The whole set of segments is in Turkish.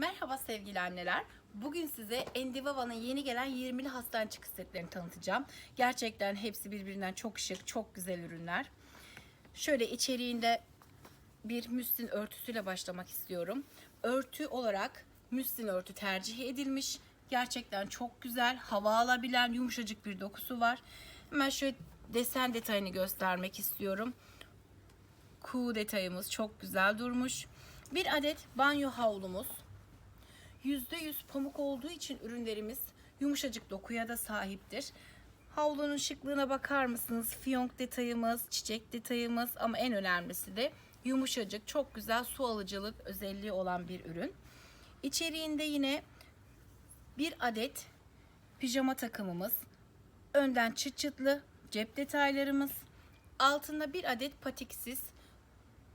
Merhaba sevgili anneler. Bugün size Endivava'nın yeni gelen 20'li hastane çıkış setlerini tanıtacağım. Gerçekten hepsi birbirinden çok şık, çok güzel ürünler. Şöyle içeriğinde bir müslin örtüsüyle başlamak istiyorum. Örtü olarak müslin örtü tercih edilmiş. Gerçekten çok güzel, hava alabilen yumuşacık bir dokusu var. Hemen şöyle desen detayını göstermek istiyorum. Kuğu detayımız çok güzel durmuş. Bir adet banyo havlumuz. %100 pamuk olduğu için ürünlerimiz yumuşacık dokuya da sahiptir. Havlunun şıklığına bakar mısınız? Fiyonk detayımız, çiçek detayımız ama en önemlisi de yumuşacık, çok güzel su alıcılık özelliği olan bir ürün. İçeriğinde yine bir adet pijama takımımız, önden çıt çıtlı cep detaylarımız, altında bir adet patiksiz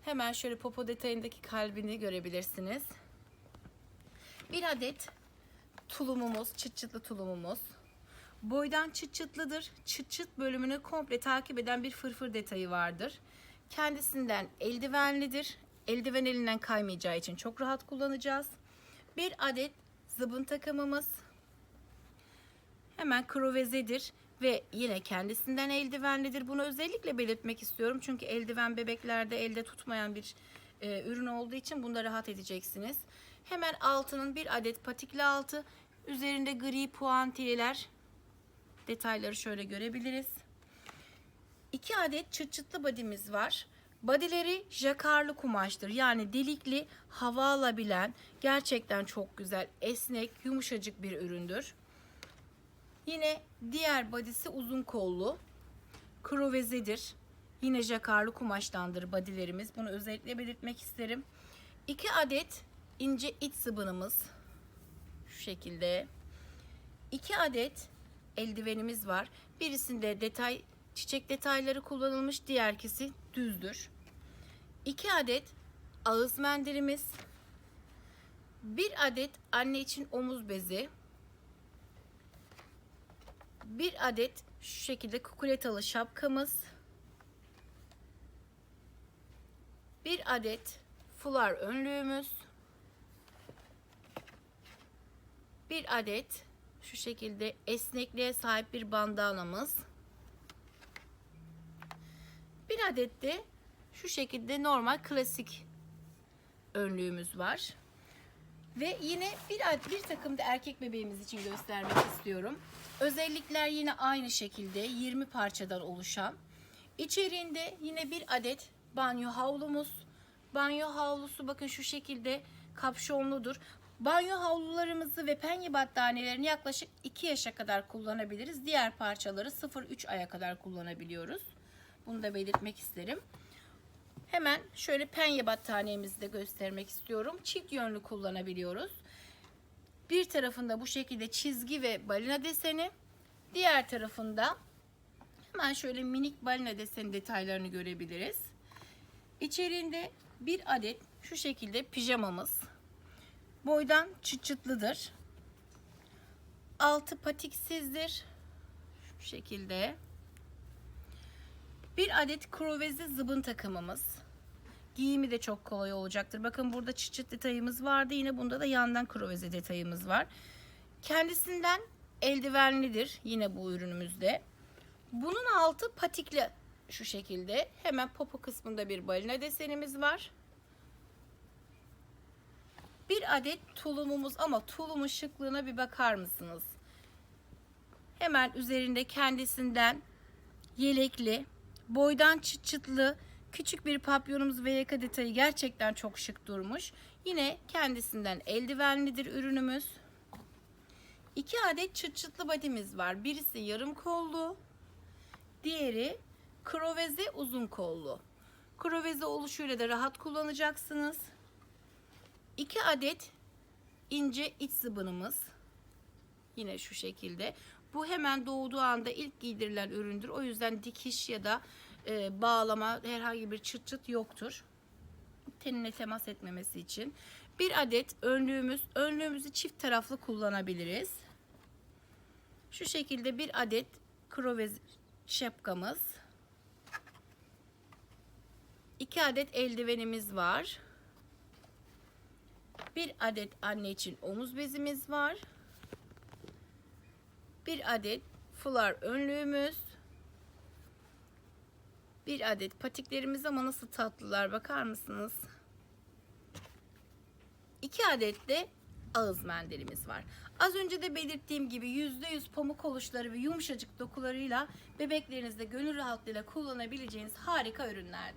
Hemen şöyle popo detayındaki kalbini görebilirsiniz. Bir adet tulumumuz, çıt çıtlı tulumumuz. Boydan çıt çıtlıdır. Çıt çıt bölümünü komple takip eden bir fırfır detayı vardır. Kendisinden eldivenlidir. Eldiven elinden kaymayacağı için çok rahat kullanacağız. Bir adet zıbın takımımız. Hemen krovezedir ve yine kendisinden eldivenlidir. Bunu özellikle belirtmek istiyorum. Çünkü eldiven bebeklerde elde tutmayan bir e, ürün olduğu için bunda rahat edeceksiniz. Hemen altının bir adet patikli altı. Üzerinde gri puantiyeler. Detayları şöyle görebiliriz. İki adet çıt çıtlı badimiz var. Badileri jakarlı kumaştır. Yani delikli, hava alabilen, gerçekten çok güzel, esnek, yumuşacık bir üründür. Yine diğer badisi uzun kollu. Krovezedir. Yine jakarlı kumaştandır badilerimiz. Bunu özellikle belirtmek isterim. İki adet ince iç sıbınımız. Şu şekilde. İki adet eldivenimiz var. Birisinde detay çiçek detayları kullanılmış. Diğerkisi düzdür. İki adet ağız mendilimiz. Bir adet anne için omuz bezi bir adet şu şekilde kukuletalı şapkamız, bir adet fular önlüğümüz, bir adet şu şekilde esnekliğe sahip bir bandanamız, bir adet de şu şekilde normal klasik önlüğümüz var. Ve yine bir, bir takım da erkek bebeğimiz için göstermek istiyorum. Özellikler yine aynı şekilde 20 parçadan oluşan. İçeriğinde yine bir adet banyo havlumuz. Banyo havlusu bakın şu şekilde kapşonludur. Banyo havlularımızı ve penye battaniyelerini yaklaşık 2 yaşa kadar kullanabiliriz. Diğer parçaları 0-3 aya kadar kullanabiliyoruz. Bunu da belirtmek isterim. Hemen şöyle penye battaniyemizi de göstermek istiyorum. Çift yönlü kullanabiliyoruz. Bir tarafında bu şekilde çizgi ve balina deseni. Diğer tarafında hemen şöyle minik balina deseni detaylarını görebiliriz. İçeriğinde bir adet şu şekilde pijamamız. Boydan çıt çıtlıdır. Altı patiksizdir. Şu şekilde. Bir adet krovezi zıbın takımımız. Giyimi de çok kolay olacaktır. Bakın burada çıt çıt detayımız vardı. Yine bunda da yandan kroveze detayımız var. Kendisinden eldivenlidir yine bu ürünümüzde. Bunun altı patikli şu şekilde. Hemen popo kısmında bir balina desenimiz var. Bir adet tulumumuz ama tulumun şıklığına bir bakar mısınız? Hemen üzerinde kendisinden yelekli, boydan çıt çıtlı, Küçük bir papyonumuz ve yaka detayı gerçekten çok şık durmuş. Yine kendisinden eldivenlidir ürünümüz. İki adet çıt çıtlı badimiz var. Birisi yarım kollu, diğeri kroveze uzun kollu. Kroveze oluşuyla da rahat kullanacaksınız. İki adet ince iç zıbınımız. Yine şu şekilde. Bu hemen doğduğu anda ilk giydirilen üründür. O yüzden dikiş ya da e, bağlama herhangi bir çıt çıt yoktur. Tenine temas etmemesi için. Bir adet önlüğümüz. Önlüğümüzü çift taraflı kullanabiliriz. Şu şekilde bir adet krovez şapkamız. iki adet eldivenimiz var. Bir adet anne için omuz bezimiz var. Bir adet fular önlüğümüz. Bir adet patiklerimiz ama nasıl tatlılar bakar mısınız? İki adet de ağız mendilimiz var. Az önce de belirttiğim gibi %100 pamuk oluşları ve yumuşacık dokularıyla bebeklerinizde gönül rahatlığıyla kullanabileceğiniz harika ürünlerdir.